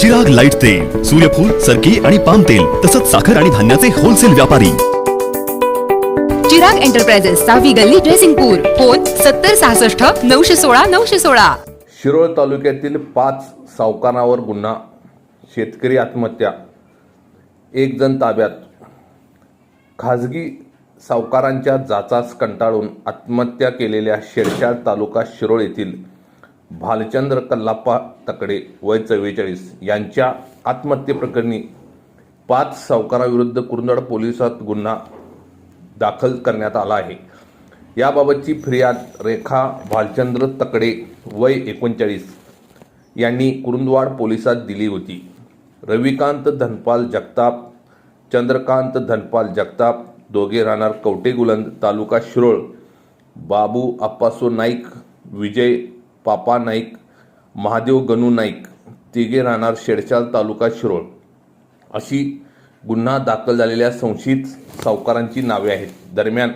जग लाइट तेल सूर्यफूल सरकी आणि पाम तेल तसंच साखर आणि धान्याचे होलसेल व्यापारी. चिराग एंटरप्राइजेस सहावी गल्ली ड्रेसिंगपूर फोन सत्तर सहासष्ट नऊशे सोळा नऊशे सोळा. शिरोळ तालुक्यातील पाच सावकारांवर गुन्हा शेतकरी आत्महत्या एक जण ताब्यात. खाजगी सावकारांच्या जाचाच कंटाळून आत्महत्या केलेल्या शेरशाळ तालुका शिरोळ येथील भालचंद्र कल्लाप्पा तकडे वय चव्वेचाळीस यांच्या आत्महत्येप्रकरणी पाच सावकाराविरुद्ध कुरुंदवाड पोलिसात गुन्हा दाखल करण्यात आला आहे. याबाबतची फिर्याद रेखा भालचंद्र तकडे वय एकोणचाळीस यांनी कुरुंदवाड पोलिसात दिली होती. रविकांत धनपाल जगताप चंद्रकांत धनपाल जगताप दोघे राहणार कवटेगुलंद तालुका शिरोळ बाबू अप्पासो नाईक विजय पापा नाईक महादेव गणू नाईक तिघे राहणार शेडशाल तालुका शिरोळ. अशी गुन्हा दाखल झालेल्या संशयित सावकारांची नावे आहेत. दरम्यान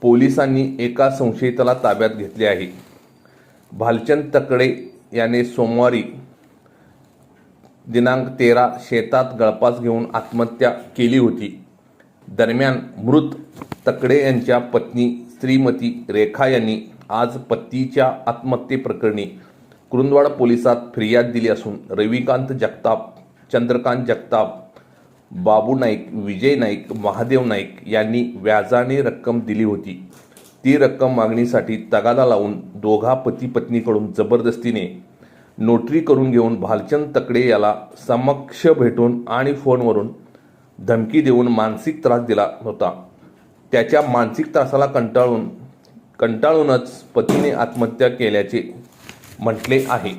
पोलिसांनी एका संशयिताला ताब्यात घेतले आहे. भालचंद तकडे याने सोमवारी दिनांक तेरा शेतात गळपास घेऊन आत्महत्या केली होती. दरम्यान मृत तकडे यांच्या पत्नी श्रीमती रेखा यांनी आज पतीच्या आत्महत्येप्रकरणी कुरुंदवाड पोलिसात फिर्याद दिली असून रविकांत जगताप चंद्रकांत जगताप बाबू नाईक विजय नाईक महादेव नाईक यांनी व्याजाने रक्कम दिली होती. ती रक्कम मागणीसाठी तगादा लावून दोघा पती पत्नीकडून जबरदस्तीने नोटरी करून घेऊन भालचंद तकडे याला समक्ष भेटून आणि फोनवरून धमकी देऊन मानसिक त्रास दिला होता. त्याच्या मानसिक त्रासाला कंटाळून कंटाळूनच पतीने आत्महत्या केल्याचे म्हटले आहे.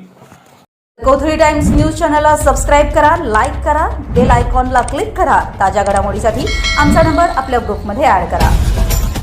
कोथळी टाइम्स न्यूज चॅनलला सबस्क्राईब करा लाईक करा बेल आयकॉनला क्लिक करा. ताज्या घडामोडीसाठी आमचा नंबर आपल्या ग्रुपमध्ये ऍड करा.